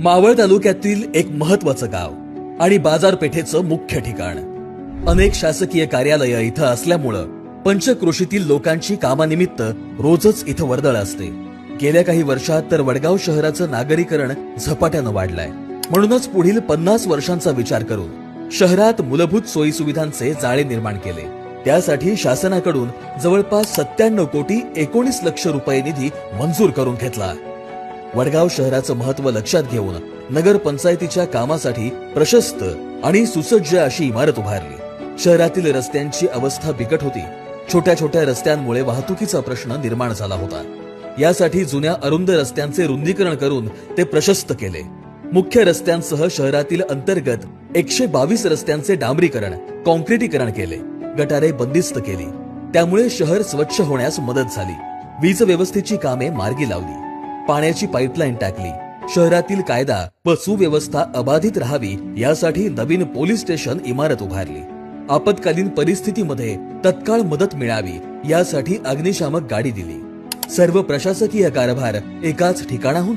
मावळ तालुक्यातील एक महत्वाचं गाव आणि बाजारपेठेचं मुख्य ठिकाण. अनेक शासकीय कार्यालय इथं असल्यामुळं पंचक्रोशीतील लोकांची कामानिमित्त रोजच इथं वर्दळ असते. गेल्या काही वर्षात तर वडगाव शहराचं नागरीकरण झपाट्यानं वाढलंय. म्हणूनच पुढील पन्नास वर्षांचा विचार करून शहरात मूलभूत सोयी सुविधांचे जाळे निर्माण केले. त्यासाठी शासनाकडून जवळपास सत्त्याण्णव कोटी एकोणीस लक्ष रुपये निधी मंजूर करून घेतला. वडगाव शहराचं महत्त्व लक्षात घेऊन नगर पंचायतीच्या कामासाठी प्रशस्त आणि सुसज्ज अशी इमारत उभारली. शहरातील रस्त्यांची अवस्था बिकट होती. छोट्या छोट्या रस्त्यांमुळे वाहतुकीचा प्रश्न निर्माण झाला होता. यासाठी जुन्या अरुंद रस्त्यांचे रुंदीकरण करून ते प्रशस्त केले. मुख्य रस्त्यांसह शहरातील अंतर्गत एकशे बावीस रस्त्यांचे डांबरीकरण कॉन्क्रिटीकरण केले. गटारे बंदिस्त केली. त्यामुळे शहर स्वच्छ होण्यास मदत झाली. वीज व्यवस्थेची कामे मार्गी लावली. पाण्याची पाईपलाईन टाकली. शहरातील कायदा व सुव्यवस्था अबाधित राहावी यासाठी नवीन पोलीस स्टेशन इमारत उभारली. आपत्कालीन परिस्थितीमध्ये तत्काळ मदत मिळावी यासाठी अग्निशामक गाडी दिली. सर्व प्रशासकीय कारभार एकाच ठिकाणाहून